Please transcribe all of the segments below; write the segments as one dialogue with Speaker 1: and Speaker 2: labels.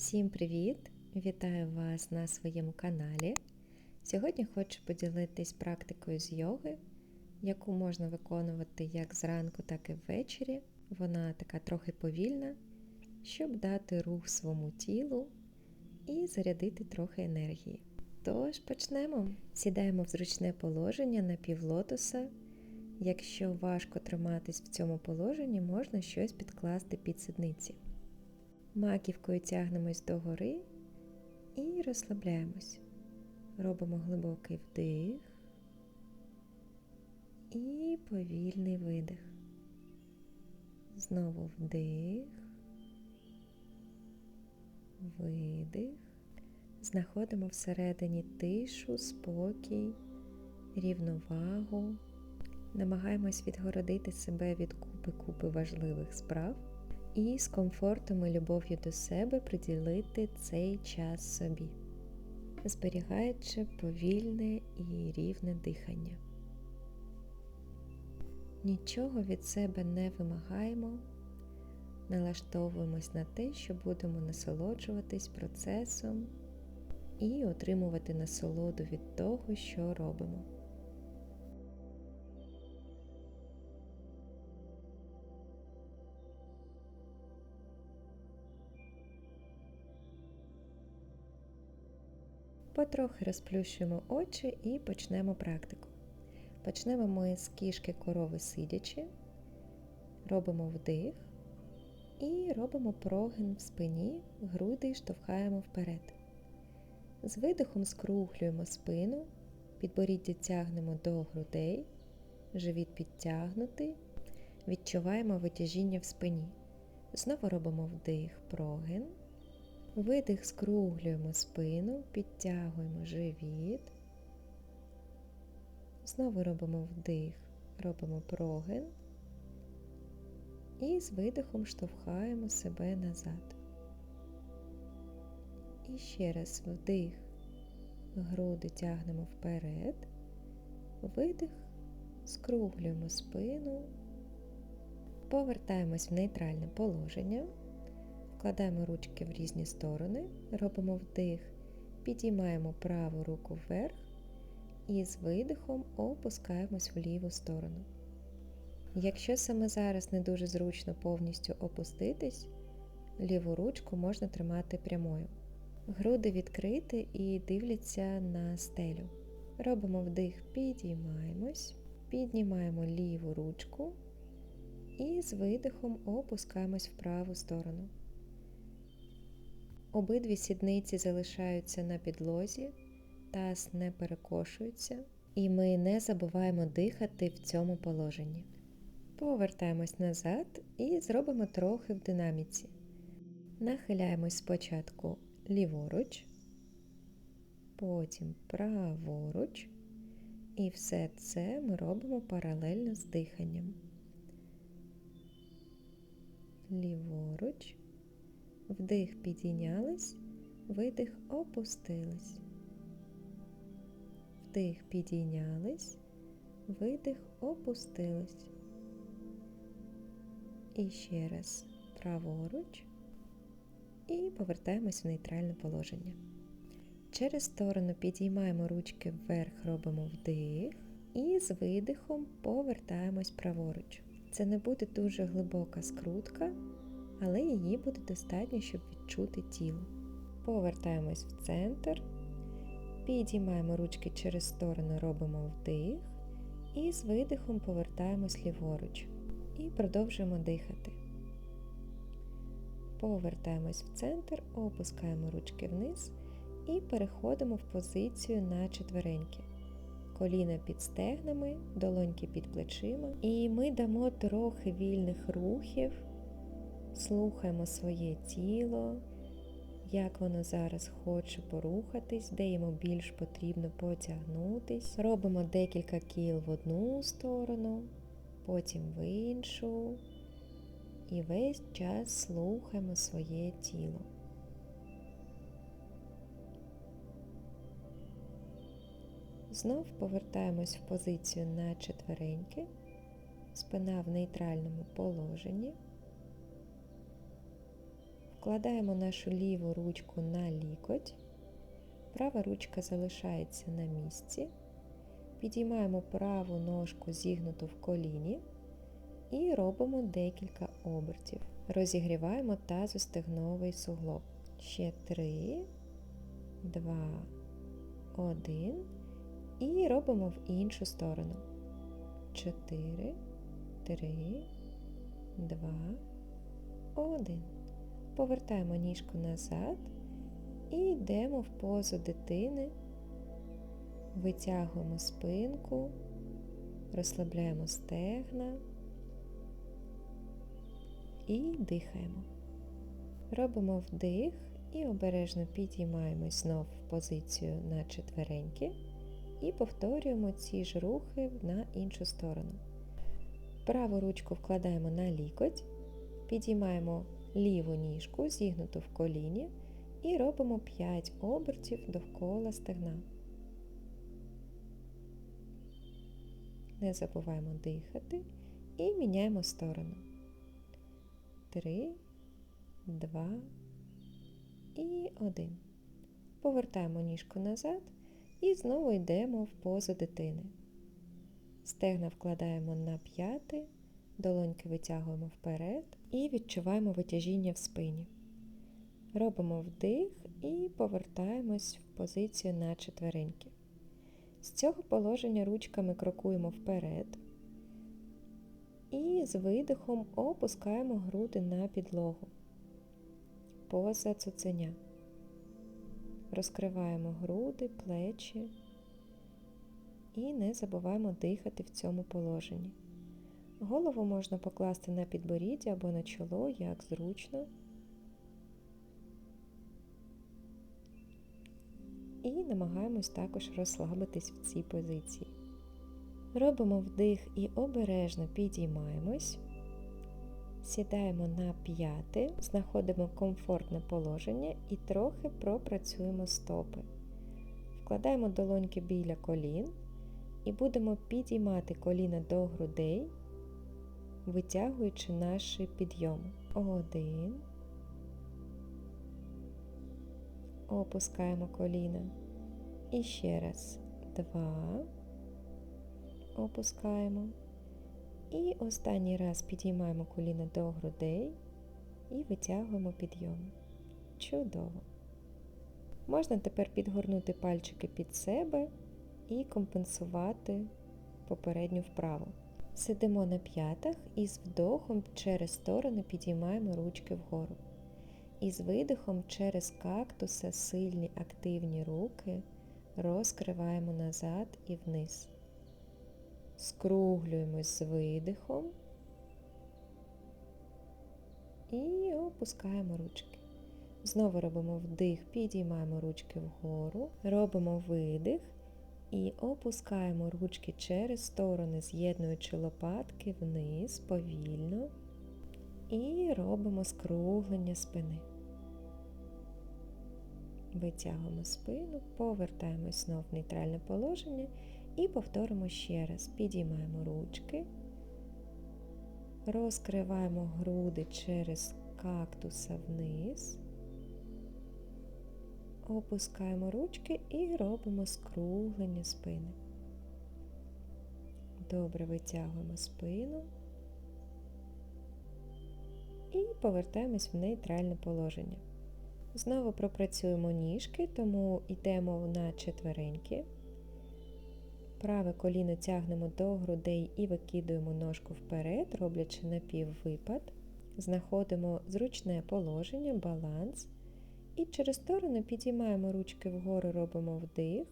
Speaker 1: Всім привіт! Вітаю вас на своєму каналі. Сьогодні хочу поділитись практикою з йоги, яку можна виконувати як зранку, так і ввечері. Вона така трохи повільна, щоб дати рух своєму тілу і зарядити трохи енергії. Тож почнемо. Сідаємо в зручне положення на півлотоса. Якщо важко триматись в цьому положенні, можна щось підкласти під сідниці. Маківкою тягнемось догори і розслабляємось. Робимо глибокий вдих і повільний видих. Знову вдих, видих. Знаходимо всередині тишу, спокій, рівновагу. Намагаємось відгородити себе від купи-купи важливих справ і з комфортом і любов'ю до себе приділити цей час собі, зберігаючи повільне і рівне дихання. Нічого від себе не вимагаємо, налаштовуємось на те, що будемо насолоджуватись процесом і отримувати насолоду від того, що робимо. Потрохи розплющуємо очі і почнемо практику. Почнемо ми з кішки корови сидячи, робимо вдих і робимо прогин в спині, груди штовхаємо вперед. З видихом скруглюємо спину, підборіддя тягнемо до грудей, живіт підтягнутий, відчуваємо витяжіння в спині. Знову робимо вдих, прогин. Видих скруглюємо спину, підтягуємо живіт. Знову робимо вдих, робимо прогин. І з видихом штовхаємо себе назад. І ще раз вдих, груди тягнемо вперед, видих, скруглюємо спину, повертаємось в нейтральне положення. Вкладаємо ручки в різні сторони, робимо вдих, підіймаємо праву руку вверх і з видихом опускаємось в ліву сторону. Якщо саме зараз не дуже зручно повністю опуститись, ліву ручку можна тримати прямою. Груди відкриті і дивляться на стелю. Робимо вдих, підіймаємось, піднімаємо ліву ручку і з видихом опускаємось в праву сторону. Обидві сідниці залишаються на підлозі, таз не перекошується, і ми не забуваємо дихати в цьому положенні. Повертаємось назад і зробимо трохи в динаміці. Нахиляємось спочатку ліворуч, потім праворуч, і все це ми робимо паралельно з диханням. Ліворуч. Вдих підійнялись, видих опустились. Вдих підійнялись, видих опустились. І ще раз праворуч і повертаємось в нейтральне положення. Через сторону підіймаємо ручки вверх, робимо вдих і з видихом повертаємось праворуч. Це не буде дуже глибока скрутка але її буде достатньо, щоб відчути тіло. Повертаємось в центр, підіймаємо ручки через сторону, робимо вдих, і з видихом повертаємось ліворуч. І продовжуємо дихати. Повертаємось в центр, опускаємо ручки вниз і переходимо в позицію на четвереньки. Коліна під стегнами, долоньки під плечима. І ми дамо трохи вільних рухів Слухаємо своє тіло, як воно зараз хоче порухатись, де йому більш потрібно потягнутись. Робимо декілька кіл в одну сторону, потім в іншу. І весь час слухаємо своє тіло. Знов повертаємось в позицію на четвереньки, спина в нейтральному положенні. Вкладаємо нашу ліву ручку на лікоть, права ручка залишається на місці. Підіймаємо праву ножку зігнуту в коліні і робимо декілька обертів. Розігріваємо тазостегновий суглоб. Ще три, два, один. І робимо в іншу сторону. Чотири, три, два, один. Повертаємо ніжку назад і йдемо в позу дитини. Витягуємо спинку, розслабляємо стегна і дихаємо. Робимо вдих і обережно підіймаємось знов в позицію на четвереньки і повторюємо ці ж рухи на іншу сторону. Праву ручку вкладаємо на лікоть, підіймаємо ліву ніжку, зігнуту в коліні, і робимо 5 обертів довкола стегна. Не забуваємо дихати і міняємо сторону. 3, 2 і 1. Повертаємо ніжку назад і знову йдемо в позу дитини. Стегна вкладаємо на п'яти, долоньки витягуємо вперед і відчуваємо витяжіння в спині. Робимо вдих і повертаємось в позицію на четвереньки. З цього положення ручками крокуємо вперед і з видихом опускаємо груди на підлогу поза цуценя. Розкриваємо груди, плечі і не забуваємо дихати в цьому положенні. Голову можна покласти на підборіддя або на чоло, як зручно. І намагаємось також розслабитись в цій позиції. Робимо вдих і обережно підіймаємось, сідаємо на п'яти, знаходимо комфортне положення і трохи пропрацюємо стопи. Вкладаємо долоньки біля колін і будемо підіймати коліна до грудей, витягуючи наші підйоми. Один. Опускаємо коліна. І ще раз. Два. Опускаємо. І останній раз підіймаємо коліна до грудей і витягуємо підйом. Чудово! Можна тепер підгорнути пальчики під себе і компенсувати попередню вправу. Сидимо на п'ятах і з вдохом через сторони підіймаємо ручки вгору. І з видихом через кактуса сильні активні руки розкриваємо назад і вниз. Скруглюємось з видихом і опускаємо ручки. Знову робимо вдих, підіймаємо ручки вгору, робимо видих і опускаємо ручки через сторони, з'єднуючи лопатки вниз повільно. І робимо скруглення спини. Витягуємо спину, повертаємось знов в нейтральне положення і повторимо ще раз. Підіймаємо ручки, розкриваємо груди через кактуса вниз, опускаємо ручки і робимо скруглення спини. Добре витягуємо спину і повертаємось в нейтральне положення. Знову пропрацюємо ніжки, тому йдемо на четвереньки. Праве коліно тягнемо до грудей і викидуємо ножку вперед, роблячи напіввипад. Знаходимо зручне положення, баланс. І через сторону підіймаємо ручки вгору, робимо вдих.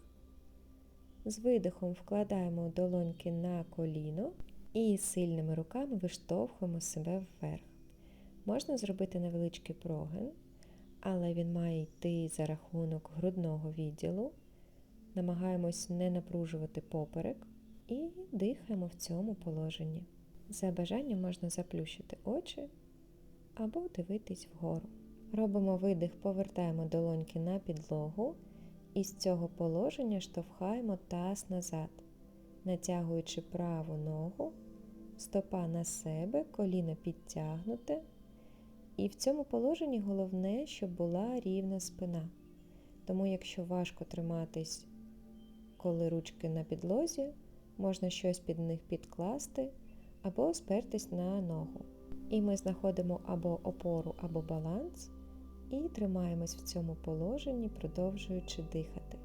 Speaker 1: З видихом вкладаємо долоньки на коліно і сильними руками виштовхуємо себе вверх. Можна зробити невеличкий прогин, але він має йти за рахунок грудного відділу. Намагаємось не напружувати поперек і дихаємо в цьому положенні. За бажанням можна заплющити очі або дивитись вгору. Робимо видих, повертаємо долоньки на підлогу і з цього положення штовхаємо таз назад, натягуючи праву ногу, стопа на себе, коліно підтягнуте І в цьому положенні головне, щоб була рівна спина. Тому, якщо важко триматись, коли ручки на підлозі, можна щось під них підкласти або спертись на ногу. І ми знаходимо або опору, або баланс, і тримаємось в цьому положенні, продовжуючи дихати.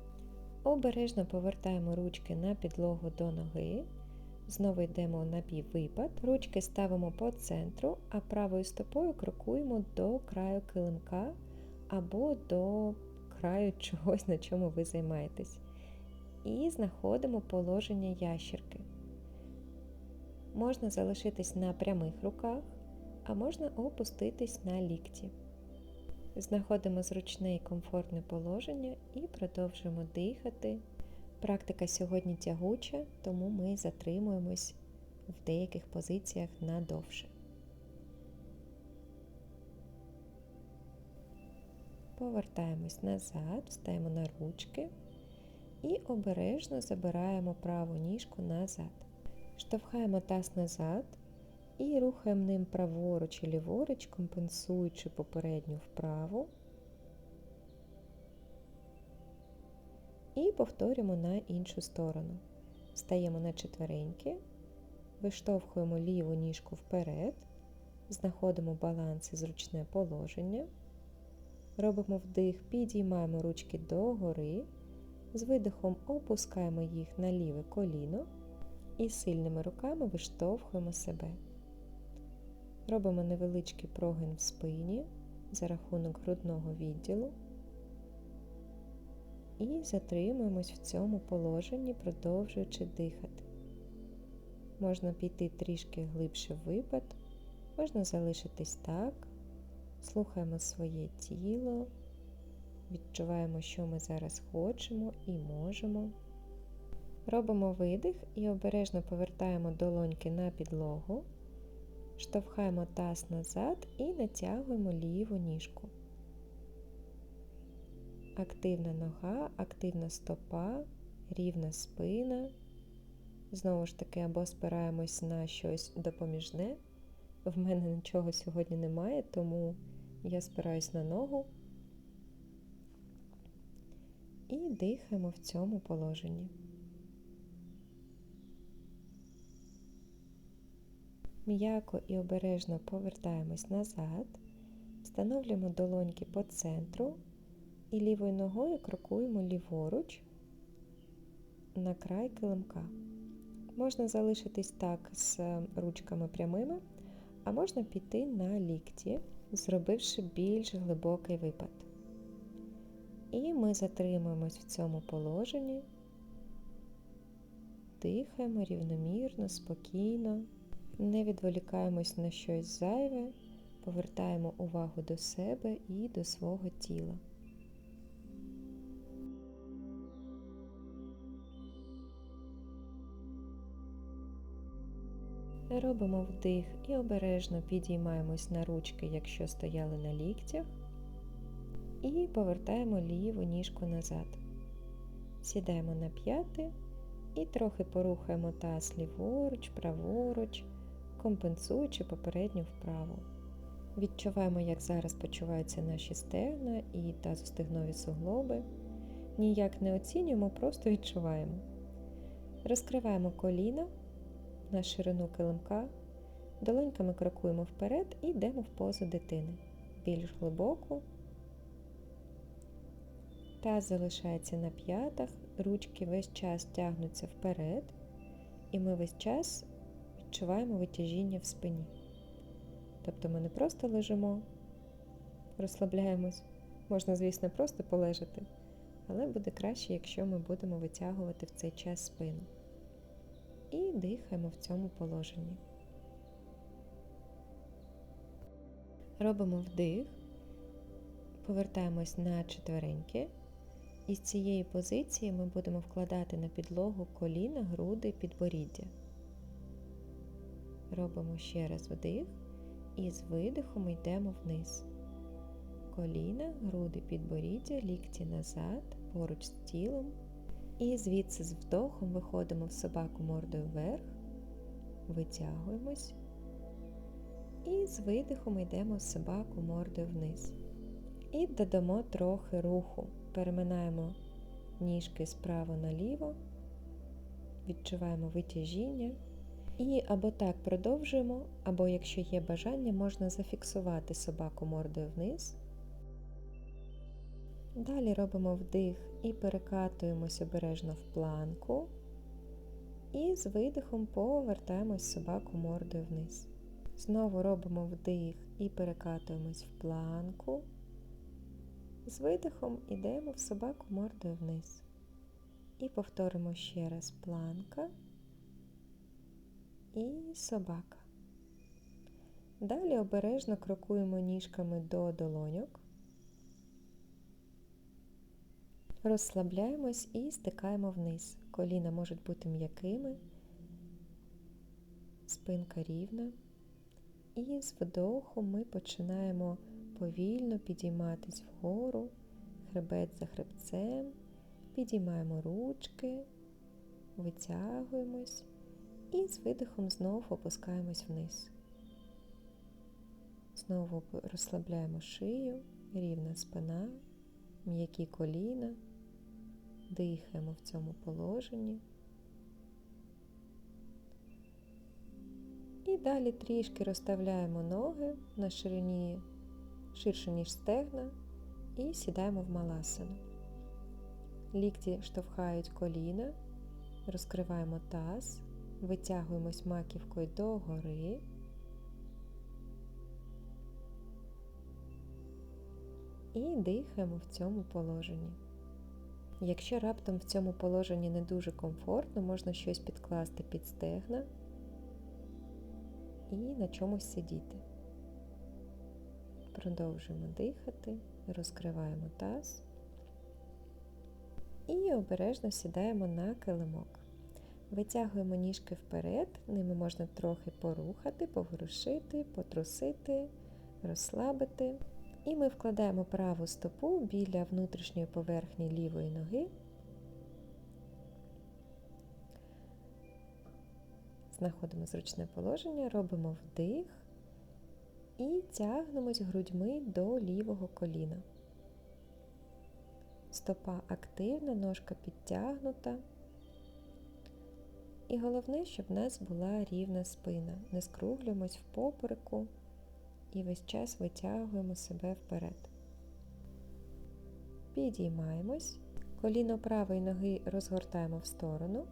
Speaker 1: Обережно повертаємо ручки на підлогу до ноги. Знову йдемо на піввипад. Ручки ставимо по центру, а правою стопою крокуємо до краю килимка або до краю чогось, на чому ви займаєтесь. І знаходимо положення ящерки. Можна залишитись на прямих руках, а можна опуститись на лікті. Знаходимо зручне і комфортне положення і продовжуємо дихати. Практика сьогодні тягуча, тому ми затримуємось в деяких позиціях надовше. Повертаємось назад, встаємо на ручки і обережно забираємо праву ніжку назад. Штовхаємо таз назад і рухаємо ним праворуч і ліворуч, компенсуючи попередню вправу. І повторюємо на іншу сторону. Стаємо на четвереньки, виштовхуємо ліву ніжку вперед, знаходимо баланс і зручне положення. Робимо вдих, підіймаємо ручки догори, з видихом опускаємо їх на ліве коліно і сильними руками виштовхуємо себе. Робимо невеличкий прогин в спині за рахунок грудного відділу. І затримуємось в цьому положенні, продовжуючи дихати. Можна піти трішки глибше в випад, можна залишитись так, слухаємо своє тіло, відчуваємо, що ми зараз хочемо і можемо. Робимо видих і обережно повертаємо долоньки на підлогу, штовхаємо таз назад і натягуємо ліву ніжку. Активна нога, активна стопа, рівна спина. Знову ж таки, або спираємось на щось допоміжне. В мене нічого сьогодні немає, тому я спираюсь на ногу і дихаємо в цьому положенні. М'яко і обережно повертаємось назад, встановлюємо долоньки по центру і лівою ногою крокуємо ліворуч на край килимка. Можна залишитись так з ручками прямими, а можна піти на лікті, зробивши більш глибокий випад. І ми затримуємось в цьому положенні, дихаємо рівномірно, спокійно, не відволікаємось на щось зайве, повертаємо увагу до себе і до свого тіла. Робимо вдих і обережно підіймаємось на ручки, якщо стояли на ліктях, і повертаємо ліву ніжку назад. Сідаємо на п'яти і трохи порухаємо таз ліворуч, праворуч, компенсуючи попередню вправу. Відчуваємо, як зараз почуваються наші стегна і тазостегнові суглоби. Ніяк не оцінюємо, просто відчуваємо. Розкриваємо коліна на ширину килимка, долоньками крокуємо вперед і йдемо в позу дитини. Більш глибоку. Таз залишається на п'ятах, ручки весь час тягнуться вперед, і ми весь час відчуваємо витяжіння в спині. Тобто ми не просто лежимо, розслабляємось, можна, звісно, просто полежати, але буде краще, якщо ми будемо витягувати в цей час спину і дихаємо в цьому положенні. Робимо вдих, повертаємось на четвереньки, і з цієї позиції ми будемо вкладати на підлогу коліна, груди, підборіддя. Робимо ще раз вдих і з видихом йдемо вниз. Коліна, груди, підборіддя, лікті назад, поруч з тілом. І звідси з вдохом виходимо в собаку мордою вверх, витягуємось І з видихом йдемо в собаку мордою вниз. І додамо трохи руху. Переминаємо ніжки справа наліво, відчуваємо витяжіння. І або так продовжуємо, або, якщо є бажання, можна зафіксувати собаку мордою вниз. Далі робимо вдих і перекатуємось обережно в планку. І з видихом повертаємось собаку мордою вниз. Знову робимо вдих і перекатуємось в планку. З видихом йдемо в собаку мордою вниз. І повторимо ще раз планка і собака. Далі обережно крокуємо ніжками до долоньок. Розслабляємось і стикаємо вниз. Коліна можуть бути м'якими, спинка рівна. І з вдохом ми починаємо повільно підійматись вгору, хребет за хребцем, підіймаємо ручки, витягуємось і з видихом знову опускаємось вниз. Знову розслабляємо шию, рівна спина, м'які коліна, дихаємо в цьому положенні. І далі трішки розставляємо ноги на ширині ширше, ніж стегна, і сідаємо в маласану. Лікті штовхають коліна, розкриваємо таз, витягуємось маківкою догори. І дихаємо в цьому положенні. Якщо раптом в цьому положенні не дуже комфортно, можна щось підкласти під стегна і на чомусь сидіти. Продовжуємо дихати, розкриваємо таз і обережно сідаємо на килимок. Витягуємо ніжки вперед, ними можна трохи порухати, поворушити, потрусити, розслабити. І ми вкладаємо праву стопу біля внутрішньої поверхні лівої ноги. Знаходимо зручне положення, робимо вдих і тягнемось грудьми до лівого коліна. Стопа активна, ножка підтягнута. І головне, щоб в нас була рівна спина. Не скруглюємось в попереку і весь час витягуємо себе вперед. Підіймаємось, коліно правої ноги розгортаємо в сторону,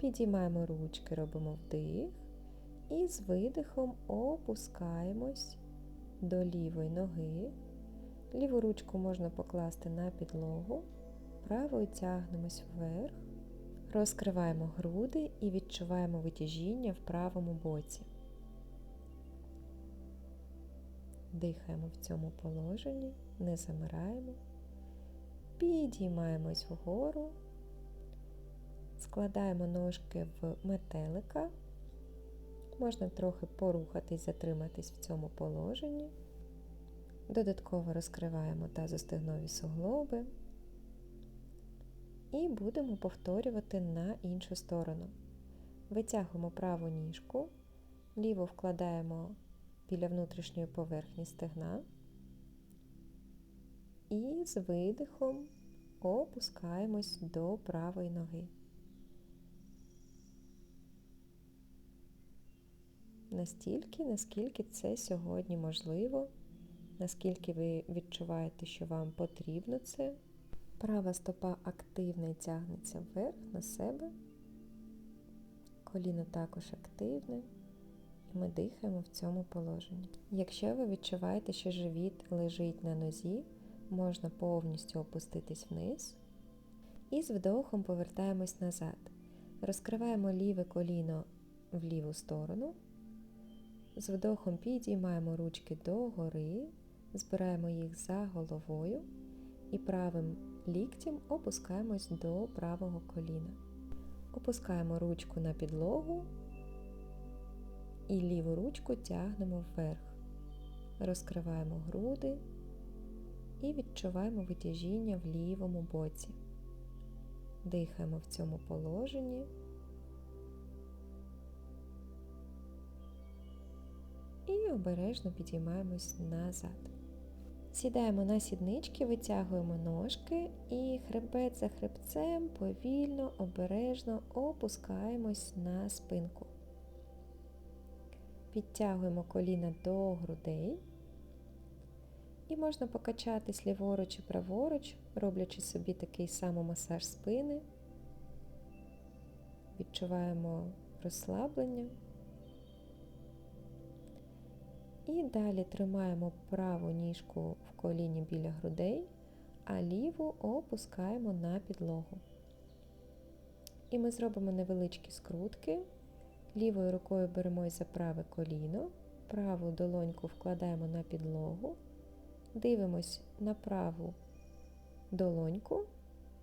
Speaker 1: підіймаємо ручки, робимо вдих і з видихом опускаємось до лівої ноги. Ліву ручку можна покласти на підлогу, правою тягнемось вверх, розкриваємо груди і відчуваємо витяжіння в правому боці. Дихаємо в цьому положенні, не замираємо, підіймаємось вгору, складаємо ножки в метелика, можна трохи порухатись, затриматись в цьому положенні. Додатково розкриваємо тазостегнові суглоби і будемо повторювати на іншу сторону. Витягуємо праву ніжку, ліву вкладаємо біля внутрішньої поверхні стегна і з видихом опускаємось до правої ноги. Настільки, наскільки це сьогодні можливо, наскільки ви відчуваєте, що вам потрібно це. Права стопа активна і тягнеться вверх на себе, коліно також активне і ми дихаємо в цьому положенні. Якщо ви відчуваєте, що живіт лежить на нозі, можна повністю опуститись вниз і з вдохом повертаємось назад. Розкриваємо ліве коліно в ліву сторону. З вдохом підіймаємо ручки догори, збираємо їх за головою і правим ліктем опускаємось до правого коліна. Опускаємо ручку на підлогу і ліву ручку тягнемо вверх. Розкриваємо груди і відчуваємо витяжіння в лівому боці. Дихаємо в цьому положенні. і обережно підіймаємось назад. Сідаємо на сіднички, витягуємо ножки і хребет за хребцем повільно, обережно опускаємось на спинку. Підтягуємо коліна до грудей. І можна покачатись ліворуч і праворуч, роблячи собі такий самомасаж спини. Відчуваємо розслаблення. І далі тримаємо праву ніжку в коліні біля грудей, а ліву опускаємо на підлогу. І ми зробимо невеличкі скрутки. Лівою рукою беремось за праве коліно, праву долоньку вкладаємо на підлогу, дивимось на праву долоньку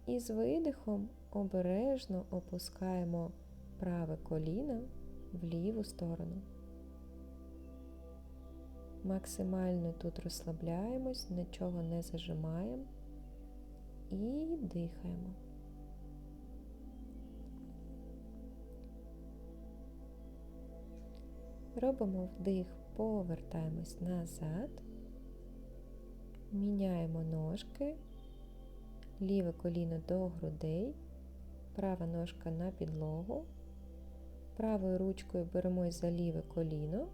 Speaker 1: і з видихом обережно опускаємо праве коліно в ліву сторону. Максимально тут розслабляємось, нічого не зажимаємо і дихаємо. Робимо вдих, повертаємось назад, міняємо ножки, ліве коліно до грудей, права ножка на підлогу, правою ручкою беремось за ліве коліно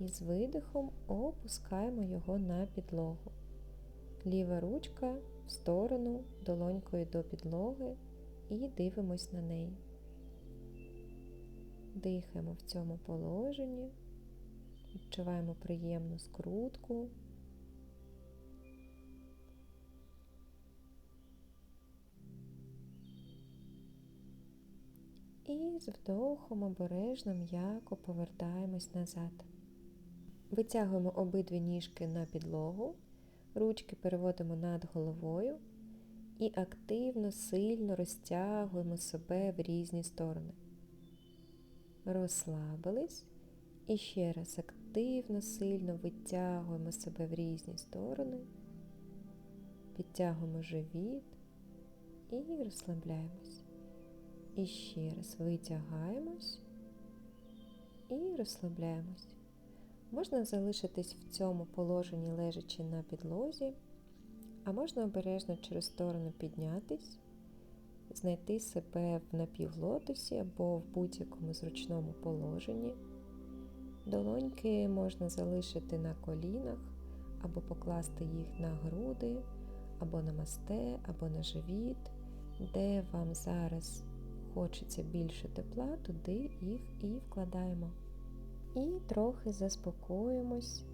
Speaker 1: і з видихом опускаємо його на підлогу. Ліва ручка в сторону, долонькою до підлоги і дивимось на неї. Дихаємо в цьому положенні, відчуваємо приємну скрутку. І з вдохом обережно м'яко повертаємось назад. Витягуємо обидві ніжки на підлогу, ручки переводимо над головою і активно, сильно розтягуємо себе в різні сторони. Розслабились і ще раз активно, сильно витягуємо себе в різні сторони, підтягуємо живіт і розслабляємось. І ще раз витягаємось і розслабляємось. Можна залишитись в цьому положенні лежачи на підлозі, а можна обережно через сторону піднятись, знайти себе в напівлотосі або в будь-якому зручному положенні. Долоньки можна залишити на колінах, або покласти їх на груди, або на масте, або на живіт, де вам зараз хочеться більше тепла, туди їх і вкладаємо. І трохи заспокоїмось,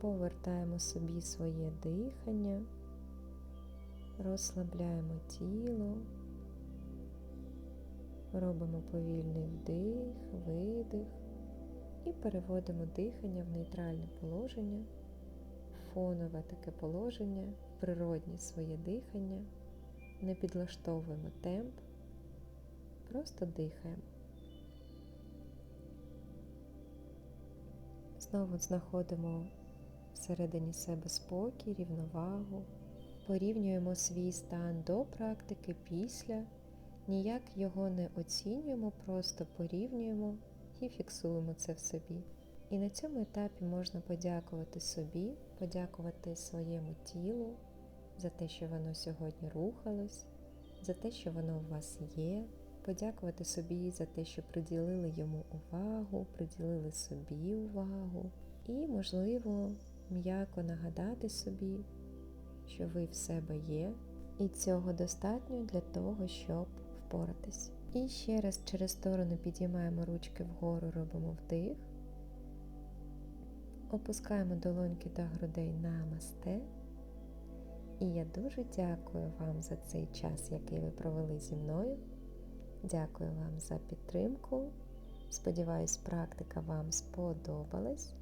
Speaker 1: повертаємо собі своє дихання, розслабляємо тіло, робимо повільний вдих, видих і переводимо дихання в нейтральне положення, фонове таке положення, природнє своє дихання, не підлаштовуємо темп, просто дихаємо. Знову знаходимо всередині себе спокій, рівновагу, порівнюємо свій стан до практики після, ніяк його не оцінюємо, просто порівнюємо і фіксуємо це в собі. І на цьому етапі можна подякувати собі, подякувати своєму тілу за те, що воно сьогодні рухалось, за те, що воно у вас є подякувати собі за те, що приділили йому увагу, приділили собі увагу. І, можливо, м'яко нагадати собі, що ви в себе є, і цього достатньо для того, щоб впоратись. І ще раз через сторону підіймаємо ручки вгору, робимо вдих, опускаємо долоньки до грудей на масте. І я дуже дякую вам за цей час, який ви провели зі мною. Дякую вам за підтримку. Сподіваюсь, практика вам сподобалась.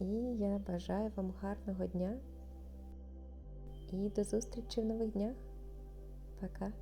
Speaker 1: І я бажаю вам гарного дня і до зустрічі в нових днях. Пока!